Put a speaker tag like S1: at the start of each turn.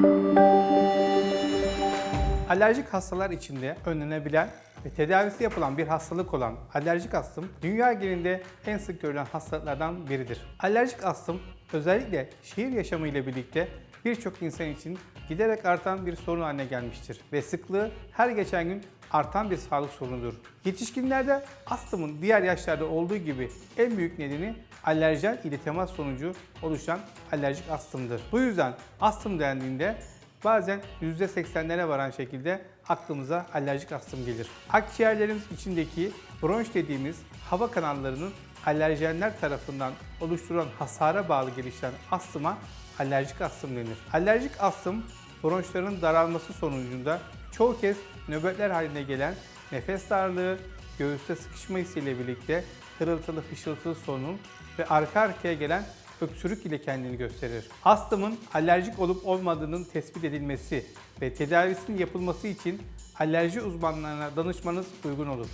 S1: Thank you. Alerjik hastalar içinde önlenebilen ve tedavisi yapılan bir hastalık olan alerjik astım, dünya genelinde en sık görülen hastalıklardan biridir. Alerjik astım özellikle şehir yaşamı ile birlikte birçok insan için giderek artan bir sorun haline gelmiştir ve sıklığı her geçen gün artan bir sağlık sorunudur. Yetişkinlerde astımın diğer yaşlarda olduğu gibi en büyük nedeni alerjen ile temas sonucu oluşan alerjik astımdır. Bu yüzden astım dendiğinde Bazen %80'lere varan şekilde aklımıza alerjik astım gelir. Akciğerlerimiz içindeki bronş dediğimiz hava kanallarının alerjenler tarafından oluşturulan hasara bağlı gelişen astıma alerjik astım denir. Alerjik astım bronşların daralması sonucunda çoğu kez nöbetler haline gelen nefes darlığı, göğüste sıkışma hissiyle birlikte hırıltılı hışıltılı solunum ve arka arkaya gelen öksürük ile kendini gösterir. Astımın alerjik olup olmadığının tespit edilmesi ve tedavisinin yapılması için alerji uzmanlarına danışmanız uygun olur.